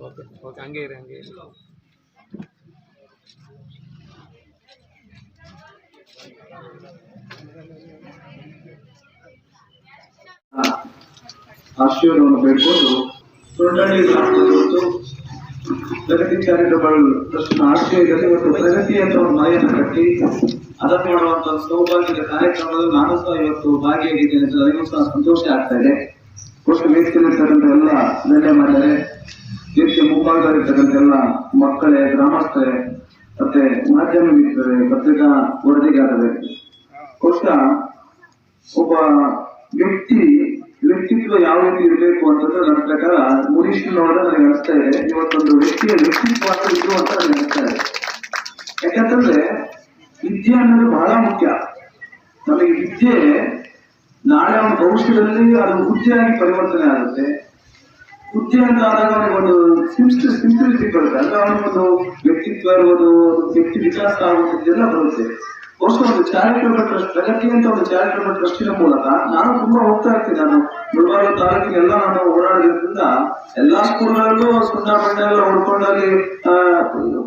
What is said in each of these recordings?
Okay okay, ಹಂಗೆ ಇರಿ ಹಂಗೆ ಇರಿ. ಆಶೀರ್ವಾದವನ್ನು ಬೇಡ್ಕೊಂಡು ಗ್ರಾಮದಲ್ಲಿ ಇವತ್ತು ಪ್ರಗತಿ ಚಾರಿಟಬಲ್ ಟ್ರಸ್ಟ್ನ ಪ್ರಗತಿ ಅಂತ ಒಂದು ಮನೆಯನ್ನು ಕಟ್ಟಿ ಅದನ್ನು ಮಾಡುವಂತ ಸೌಭಾಗ್ಯದ ಕಾರ್ಯಕ್ರಮದಲ್ಲಿ ನಾನು ಸಹ ಇವತ್ತು ಭಾಗಿಯಾಗಿದ್ದೇನೆ ಅಂತ ನನಗೂ ಸಹ ಸಂತೋಷ ಆಗ್ತಾ ಇದೆ. ಒಟ್ಟು ವೇದಿಕೆಯಲ್ಲಿರ್ತಕ್ಕಂಥ ಎಲ್ಲ ದಂಡೆ ಮಾಡಿದರೆ ವೇದಿಕೆ ಮುಂಭಾಗದಲ್ಲಿರ್ತಕ್ಕಂಥ ಎಲ್ಲ ಮಕ್ಕಳೇ, ಗ್ರಾಮಸ್ಥರೇ, ಮತ್ತೆ ಮಾಧ್ಯಮ ಮಿತ್ರರೇ ಪತ್ರಿಕಾ ವರದಿಗಾರರೇ. ಬಹುಶಃ ಒಬ್ಬ ವ್ಯಕ್ತಿ, ವ್ಯಕ್ತಿತ್ವ ಯಾವ ರೀತಿ ಇರಬೇಕು ಅಂತಂದ್ರೆ ನನ್ನ ಪ್ರಕಾರ ಮುನೀಶ್ನೊಳಗ ನನಗೆ ಅನಿಸ್ತಾ ಇದೆ. ಇವತ್ತೊಂದು ವ್ಯಕ್ತಿಯ ವ್ಯಕ್ತಿತ್ವ ಅಂತ ಇದ್ರು ಅಂತ ನನಗೆ ಅನಿಸ್ತಾ ಇದೆ. ಯಾಕಂತಂದ್ರೆ ವಿದ್ಯೆ ಅನ್ನೋದು ಬಹಳ ಮುಖ್ಯ. ನಮಗೆ ವಿದ್ಯೆ ನಾಳೆ ಭವಿಷ್ಯದಲ್ಲಿ ಅದು ಹುದ್ದೆಯಾಗಿ ಪರಿವರ್ತನೆ ಆಗುತ್ತೆ. ಹುದ್ದೆ ಅಂತ ಆದಾಗ ಒಂದು ಸಿಂಪ್ಲಿ ಸಿಂಪ್ಲಿಸಿಟಿ ಬರುತ್ತೆ. ಅಂದ್ರೆ ಅವನಿಗೊಂದು ವ್ಯಕ್ತಿತ್ವ ಇರ್ಬೋದು ವ್ಯಕ್ತಿ ವಿಕಾಸ ಆಗುವುದೆಲ್ಲ ಬರುತ್ತೆ. ಬಹುಶಃ ಒಂದು ಚಾರಿಟಬಲ್ ಟ್ರಸ್ಟ್ ಪ್ರಗತಿ ಅಂತ ಒಂದು ಚಾರಿಟಬಲ್ ಟ್ರಸ್ಟಿನ ಮೂಲಕ ನಾನು ತುಂಬಾ ಹೋಗ್ತಾ ಇರ್ತೀನಿ. ನಾನು ಮುಳಬಾಗ ತಾಲೂಕಿನೆಲ್ಲ ನಾನು ಓಡಾಡೋದ್ರಿಂದ ಎಲ್ಲಾ ಸ್ಕೂಲ್ಗಳಲ್ಲೂ ಸುಣ್ಣ ಬಣ್ಣ ಎಲ್ಲ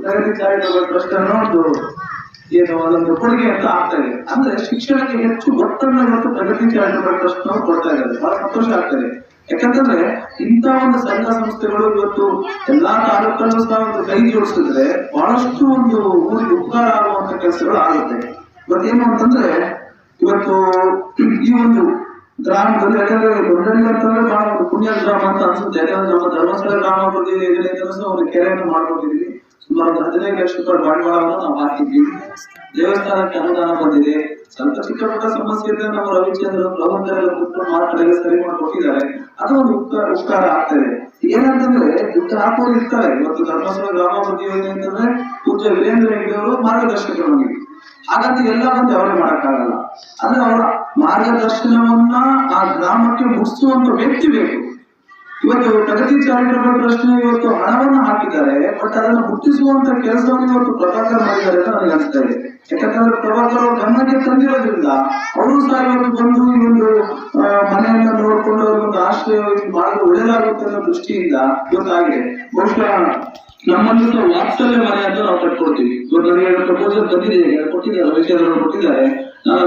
ಪ್ರಗತಿ ಚಾರಿಟಬಲ್ ಟ್ರಸ್ಟ್ ಅನ್ನೋ ಒಂದು ಏನು ಅದೊಂದು ಕೊಡುಗೆ ಅಂತ ಆಗ್ತಾ ಇದೆ. ಅಂದ್ರೆ ಶಿಕ್ಷಣಕ್ಕೆ ಹೆಚ್ಚು ಒತ್ತನ್ನ ಮತ್ತು ಪ್ರಗತಿ ಟ್ರಸ್ಟ್ ನಾವು ಕೊಡ್ತಾ ಇದ್ದಾರೆ. ಬಹಳ ಸಂತೋಷ ಆಗ್ತದೆ ಯಾಕಂತಂದ್ರೆ ಇಂಥ ಒಂದು ಸಂಘ ಸಂಸ್ಥೆಗಳು ಇವತ್ತು ಎಲ್ಲಾ ತಾಲೂಕಲ್ಲೂ ಸಹ ಒಂದು ಕೈ ಜೋಡಿಸಿದ್ರೆ ಬಹಳಷ್ಟು ಒಂದು ಊರಿಗೆ ಉಪಕಾರ ಆಗುವಂತ ಕೆಲಸಗಳು ಆಗುತ್ತೆ. ಇವತ್ತೇನು ಅಂತಂದ್ರೆ, ಇವತ್ತು ಈ ಒಂದು ಗ್ರಾಮದಲ್ಲಿ, ಯಾಕಂದ್ರೆ ದೊಡ್ಡಳ್ಳಿ ಅಂತಂದ್ರೆ ಬಹಳ ಪುಣ್ಯ ಗ್ರಾಮ ಅಂತ ಅನ್ಸುತ್ತೆ. ಯಾಕಂದ್ರೆ ನಮ್ಮ ಧರ್ಮಸ್ಥಳ ಗ್ರಾಮ ಬಂದಿದೆ ಒಂದು ಕೆರೆಯನ್ನು ಮಾಡ್ಕೊಂಡಿದೀವಿ ಸುಮಾರು ಹದಿನೈದು ಲಕ್ಷ ರೂಪಾಯಿ ಬಂಡವಾಳವನ್ನು ನಾವು ಹಾಕಿದ್ವಿ. ದೇವಸ್ಥಾನಕ್ಕೆ ಅನುದಾನ ಬಂದಿದೆ. ಸ್ವಲ್ಪ ಚಿಕ್ಕ ಪುಟ್ಟ ಸಮಸ್ಯೆ ಇದ್ರೆ ನಮ್ಮ ರವಿಚಂದ್ರ ಪ್ರಬಂಧರೆಲ್ಲ ಕೂತ್ಕೊಂಡು ಮಾತಾಡಿ ಸರಿ ಕೊಟ್ಟಿದ್ದಾರೆ ಅದು ಒಂದು ಉಪಕಾರ ಉಪಕಾರ ಆಗ್ತದೆ. ಏನಂತಂದ್ರೆ ದುಡ್ಡು ಹಾಕೋರು ಇರ್ತಾರೆ. ಇವತ್ತು ಧರ್ಮಸ್ಥಳ ಗ್ರಾಮಾಭಿವೃದ್ಧಿ ಯೋಜನೆ ಅಂತಂದ್ರೆ ಪೂಜ್ಯ ವೀರೇಂದ್ರ ಹೆಗ್ಡೆ ಅವರು ಮಾರ್ಗದರ್ಶಕರು ನಮಗೆ ಹಾಗಂತ ಎಲ್ಲ ಬಂದು ಅವರೇ ಮಾಡಕ್ಕಾಗಲ್ಲ. ಅಂದ್ರೆ ಅವರ ಮಾರ್ಗದರ್ಶನವನ್ನ ಆ ಗ್ರಾಮಕ್ಕೆ ಮುಗಿಸುವಂತ ವ್ಯಕ್ತಿ ಬೇಕು. ಇವತ್ತು ಪ್ರಗತಿ ಚಾರಿಟಬಲ್ ಟ್ರಸ್ಟ್ ಇವತ್ತು ಹಣವನ್ನು ಹಾಕಿದ್ದಾರೆ ಬಟ್ ಅದನ್ನು ಮುಟ್ಟಿಸುವಂತ ಕೆಲಸವನ್ನು ಇವತ್ತು ಪ್ರಭಾಕರ್ ಮಾಡಿದ್ದಾರೆ ಅಂತ ನನಗೆ ಅನಿಸ್ತಾ ಇದೆ. ಯಾಕಂದ್ರೆ ಪ್ರಭಾಕರ್ ಗಮನಕ್ಕೆ ತಂದಿರೋದ್ರಿಂದ ಅವರು ಸಹ ಇವತ್ತು ಬಂದು ಈ ಒಂದು ಮನೆಯನ್ನ ನೋಡ್ಕೊಂಡು ಅವ್ರಿಗೊಂದು ಆಶ್ರಯ ಮಾಡಲು ಒಳ್ಳೇದಾಗುತ್ತೆ ಅನ್ನೋ ದೃಷ್ಟಿಯಿಂದ ಇವತ್ತಾಗಿದೆ ಬಹುಶಃ ನಮ್ಮಲ್ಲಿ ವಾತ್ಸಲ್ಯ ಮನೆ ಅಂತ ನಾವು ಕಟ್ಕೊಡ್ತೀವಿ ಇವತ್ತು ನನಗೆ ಪ್ರಪೋಸಲ್ ಎರಡು ಕೊಟ್ಟಿದ್ದಾರೆ ವೈದ್ಯರು ಕೊಟ್ಟಿದ್ದಾರೆ. ನಾನು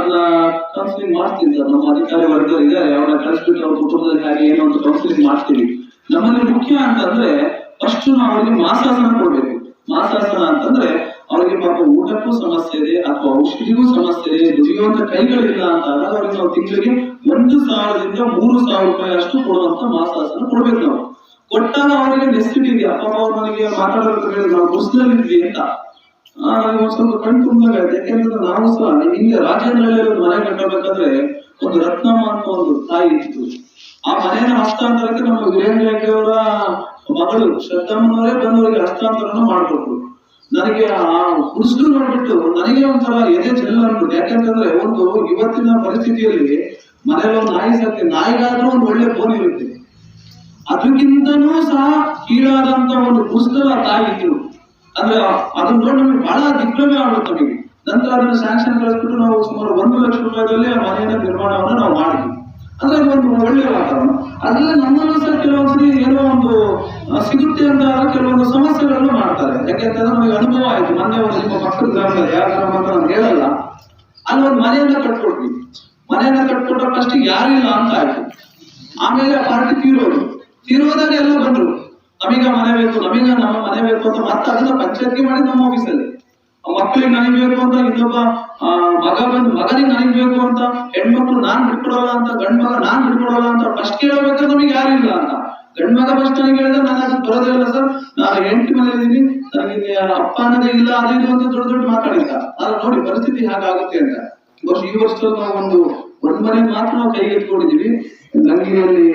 ಕೌನ್ಸಿಲಿಂಗ್ ಮಾಡ್ತೀನಿ ಸರ್. ನಮ್ಮ ಅಧಿಕಾರಿ ವರ್ಗ ಇದ್ದಾರೆ. ಅವರ ಕಳಿಸ್ಬಿಟ್ಟು ಅವ್ರ ಕುಟುಂಬದಲ್ಲಿ ಹಾಗೆ ಏನೋ ಒಂದು ಕೌನ್ಸಿಲಿಂಗ್ ಮಾಡ್ತೀವಿ. ನಮ್ಮಲ್ಲಿ ಮುಖ್ಯ ಅಂತಂದ್ರೆ ಫಸ್ಟ್ ನಾವು ಅವರಿಗೆ ಮಾಸಾಸನ ಕೊಡ್ಬೇಕು. ಮಾಸಾಸನ ಅಂತಂದ್ರೆ ಅವರಿಗೆ ಪಾಪ ಊಟಕ್ಕೂ ಸಮಸ್ಯೆ ಇದೆ, ಅಥವಾ ಔಷಧಿಗೂ ಸಮಸ್ಯೆ ಇದೆ, ದುಡಿಯುವಂತ ಕೈಗಳಿಲ್ಲ ಅಂತ ಆದಾಗ ಅವ್ರಿಗೆ ನಾವು ತಿಂಗಳಿಗೆ ಒಂದು ಸಾವಿರದಿಂದ ಮೂರು ಸಾವಿರ ರೂಪಾಯಿ ಅಷ್ಟು ಕೊಡುವಂತ ಮಾಸಾಸನ ಕೊಡ್ಬೇಕು ನಾವು. ಕೊಟ್ಟಾಗ ಅವರಿಗೆ ನೆಸ್ಟಿಟಿ ಇದೆ ಅಪ್ಪ ಅವ್ರ ನನಗೆ ಹೇಳಿದ್ರು. ನಾವು ಬಸ್ನಲ್ಲಿದ್ವಿ ಅಂತ. ನನಗೆ ಒಂದು ಕಣ್ ತುಂಬಿದಾಗ ಯಾಕೆಂದ್ರೆ ನಾವು ಸಹ ಹಿಂದೆ ರಾಜ್ಯದಲ್ಲಿ ಒಂದು ಮನೆ ಕಟ್ಟಬೇಕಾದ್ರೆ ಒಂದು ರತ್ನಮ್ಮ ಅನ್ನೋ ಒಂದು ತಾಯಿ ಇತ್ತು. ಆ ಮನೆಯ ಹಸ್ತಾಂತರಕ್ಕೆ ನಮ್ಮ ವೀರೇಂದ್ರ ಹೆಗ್ಗೆಯವರ ಮಗಳು ಶ್ರದ್ಧಮ್ಮನವರೇ ಬಂದವರಿಗೆ ಹಸ್ತಾಂತರನ ಮಾಡಿಕೊಟ್ರು. ನನಗೆ ಆ ಹುಡುಗರು ನೋಡ್ಬಿಟ್ಟು ನನಗೆ ಒಂಥರ ಎದೆ ಚೆಲ್ಲ ಅನ್ಬಿಟ್ಟು, ಯಾಕಂತಂದ್ರೆ ಒಂದು ಇವತ್ತಿನ ಪರಿಸ್ಥಿತಿಯಲ್ಲಿ ಮನೆಯಲ್ಲಿ ಒಂದು ನಾಯಿ ಸತ್ತೆ ನಾಯಿಗಾದ್ರೂ ಒಂದು ಒಳ್ಳೆ ಫೋನ್ ಇರುತ್ತೆ. ಅದಕ್ಕಿಂತನೂ ಸಹ ಕೀಳಾದಂತ ಒಂದು ಪುಸ್ತಕ ತಾಯಿ ಇದ್ರು. ಅಂದ್ರೆ ಅದನ್ನ ನೋಡಿ ನಮಗೆ ಬಹಳ ದಿಗ್ಭ್ರಮೆ ಆಗುತ್ತೆ ನಮಗೆ. ನಂತರ ಅದನ್ನ ಸ್ಯಾಂಕ್ಷನ್ ಕಳಿಸ್ಬಿಟ್ಟು ನಾವು ಸುಮಾರು ಒಂದು ಲಕ್ಷ ರೂಪಾಯಿಗಳಲ್ಲಿ ಆ ಮನೆಯ ನಿರ್ಮಾಣವನ್ನು ನಾವು ಮಾಡಿದ್ವಿ. ಅಂದ್ರೆ ಅದು ಒಂದು ಒಳ್ಳೆಯ ವಾತಾವರಣ. ಅದ್ರಲ್ಲಿ ನಮ್ಮನ್ನು ಸಹ ಕೆಲವೊಂದ್ಸರಿ ಏನೋ ಒಂದು ಸಿಗುತ್ತೆ ಅಂತ ಕೆಲವೊಂದು ಸಮಸ್ಯೆಗಳನ್ನು ಮಾಡ್ತಾರೆ. ಯಾಕೆಂತಂದ್ರೆ ನಮಗೆ ಅನುಭವ ಆಯ್ತು. ಮೊನ್ನೆ ಒಂದು ನಿಮ್ಮ ಪಕ್ಕದ ಗ್ರಾಮದಲ್ಲಿ, ಯಾರ ಗ್ರಾಮ ಅಂತ ನಾನು ಹೇಳಲ್ಲ. ಅಲ್ಲಿ ಒಂದು ಮನೆಯನ್ನ ಕಟ್ಕೊಟ್ವಿ. ಮನೆಯನ್ನ ಕಟ್ಕೊಟ್ಟ ಫಸ್ಟ್ ಯಾರಿಲ್ಲ ಅಂತ ಆಯ್ತು. ಆಮೇಲೆ ಪಾರ್ಟಿ ತೀರೋದು. ತೀರೋದಾಗ ಎಲ್ಲ ಬಂದ್ರು. ನಮೀಗ ಮನೆ ಬೇಕು, ನಮೀಗ ನಮ್ಮ ಮನೆ ಬೇಕು ಅಂತ ಮತ್ತೆ ಅದನ್ನ ಪಂಚಾಯತ್ಗೆ ಮಾಡಿ ನಮ್ಮ ಆಫೀಸಲ್ಲಿ. ಮಕ್ಕಳಿಗೆ ನನಗೆ ಬೇಕು ಅಂತ ಇನ್ನೊಬ್ಬ ಮಗ ಬಂದು ಮಗನಿಗೆ ನನಗೆ ಬೇಕು ಅಂತ ಹೆಣ್ಮಕ್ಳು ನಾನ್ ಬಿಟ್ಕೊಡಲ್ಲ ಅಂತ, ಗಂಡ್ ಮಗ ನಾನ್ ಬಿಟ್ಕೊಡಲ್ಲ ಅಂತ ಫಸ್ಟ್ ಕೇಳಬೇಕಾದ್ರೆ ನಮಗೆ ಯಾರಿಲ್ಲ ಅಂತ. ಗಂಡ್ ಮಗ ಫಸ್ಟ್ ನನಗೆ ಹೇಳಿದ್ರೆ ನಾನು ಅದಕ್ಕೆ ಬರೋದೇ ಇಲ್ಲ ಸರ್ ನಾನು ಎಂಟು ಮನೆ ಇದ್ದೀನಿ ನನಗೆ ಅಪ್ಪ ಅನ್ನೋದೇ ಇಲ್ಲ, ಅದು ಅಂತ ದೊಡ್ಡ ದೊಡ್ಡ ಮಾತಾಡಿಲ್ಲ. ಆದ್ರೆ ನೋಡಿ ಪರಿಸ್ಥಿತಿ ಹೇಗಾಗುತ್ತೆ ಅಂತ. ಬಹುಶಃ ಈ ವರ್ಷ ನಾವು ಒಂದು ಒಂದ್ ಮನೆ ಮಾತ್ರ ನಾವು ಕೈಗೆ ಎತ್ಕೊಂಡಿದೀವಿ ನಂಗಿನಲ್ಲಿ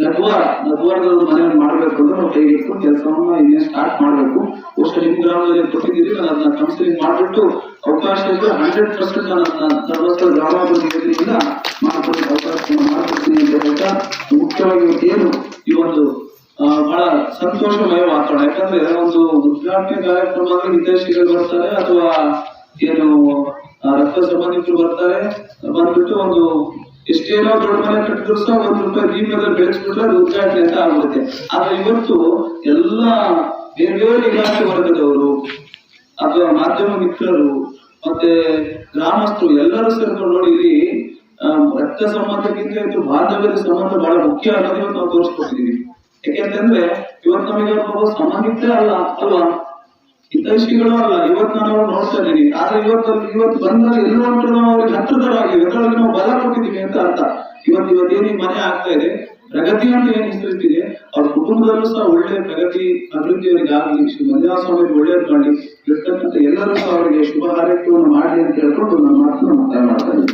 ನದ್ವಾರ, ನದ್ವಾರದ ಒಂದು ಮನೆಯನ್ನು ಮಾಡಬೇಕು ಅಂದ್ರೆ ನಾವು ಕೈಗೆ ಎತ್ಕೊಂಡು ಕೆಲಸವನ್ನ ಇನ್ನೇ ಸ್ಟಾರ್ಟ್ ಮಾಡಬೇಕು. ವರ್ಷ ನಿಮ್ ಗ್ರಾಮದಲ್ಲಿ ಕೊಟ್ಟಿದ್ದೀವಿ ನಾನು ಅದನ್ನ ಕೌನ್ಸಿಲಿಂಗ್ ಮಾಡಿಬಿಟ್ಟು ಅವಕಾಶ ಇದ್ರೆ ಹಂಡ್ರೆಡ್ ಪರ್ಸೆಂಟ್ ನಾನು ಧರ್ಮಸ್ಥಳ ಗ್ರಾಮಾಭಿವೃದ್ಧಿ ಅವಕಾಶ ಮಾಡ್ಕೊಡಕ್ಕೆ ಅವಕಾಶವನ್ನು ಮಾಡ್ಕೊಡ್ತೀನಿ ಅಂತ ಹೇಳ್ತಾ ಮುಖ್ಯವಾಗಿ ಏನು ಈ ಒಂದು ಬಹಳ ಸಂತೋಷಮಯ ವಾತಾವರಣ. ಯಾಕಂದ್ರೆ ಒಂದು ಉದ್ಘಾಟನೆ ಕಾರ್ಯಕ್ರಮದಲ್ಲಿ ನಿರ್ದೇಶಕರು ಬರ್ತಾರೆ ಅಥವಾ ಏನು ರಕ್ತ ಸಂಬಂಧಿಕರು ಬರ್ತಾರೆ, ಬಂದ್ಬಿಟ್ಟು ಒಂದು ಎಷ್ಟೇನೋ ದೊಡ್ಡ ಮನೆ ಕಟ್ಟಿದ್ರು ಸಹ ಒಂದು ರೂಪಾಯಿ ಜೀವನದಲ್ಲಿ ಬೆಳೆಸ್ಬಿಟ್ರೆ ಅದು ಉದ್ಘಾಟನೆ ಅಂತ ಆಗುತ್ತೆ ಆದ್ರೆ ಇವತ್ತು ಎಲ್ಲ ಬೇರೆ ಬೇರೆ ಇಲಾಖೆ ವರ್ಗದವರು ಅಥವಾ ಮಾಧ್ಯಮ ಮಿತ್ರರು ಮತ್ತೆ ಗ್ರಾಮಸ್ಥರು ಎಲ್ಲರೂ ಸೇರ್ಕೊಂಡು ನೋಡಿ ಇಲ್ಲಿ ರಕ್ತ ಸಂಬಂಧಕ್ಕಿಂತ ಇವತ್ತು ಬಾಂಧವ್ಯದ ಸಂಬಂಧ ಬಹಳ ಮುಖ್ಯ ಅನ್ನೋದು ಇವತ್ತು ನಾವು ತೋರಿಸ್ಕೊಟ್ಟಿದ್ದೀವಿ ಯಾಕೆಂತಂದ್ರೆ ಇವತ್ತು ನಮಗೆ ಒಬ್ಬ ಸಂಬಂಧಿಕರೇ ಅಲ್ಲ, ಅಲ್ವಾ? ಹಿತೈಷಿಗಳು ಅಲ್ಲ. ಇವತ್ತು ನಾನು ಅವ್ರು ನೋಡ್ತಾ ಇದ್ದೀನಿ. ಆದ್ರೆ ಇವತ್ತು ಇವತ್ತು ಬಂದಾಗ ಎಲ್ಲೋ ನಾವು ಅವ್ರಿಗೆ ಹತ್ತಿರದವರಾಗಿವಿ ಅದರೊಳಗೆ ನಾವು ಬಲ ಕೊಟ್ಟಿದ್ದೀವಿ ಅಂತ ಅರ್ಥ. ಇವತ್ತು ಇವತ್ತು ಈ ಮನೆ ಆಗ್ತಾ ಇದೆ, ಪ್ರಗತಿ ಅಂತ ಏನ್ ಹೆಸರಿಟ್ಟಿದೆ ಅವ್ರ ಕುಟುಂಬದಲ್ಲೂ ಸಹ ಒಳ್ಳೆ ಪ್ರಗತಿ ಅಭಿವೃದ್ಧಿಯವರಿಗೆ ಆಗಲಿ, ಶ್ರೀ ಮಂಜುನಾಥ ಸ್ವಾಮಿ ಒಳ್ಳೇದು ಮಾಡಿ ಇರ್ತಕ್ಕಂಥ ಎಲ್ಲರೂ ಸಹ ಅವರಿಗೆ ಶುಭ ಹಾರೈಕೆಯನ್ನು ಮಾಡಿ ಅಂತ ಹೇಳ್ಕೊಂಡು ಮಾಡ್ತಾ ಮಾತನ್ನ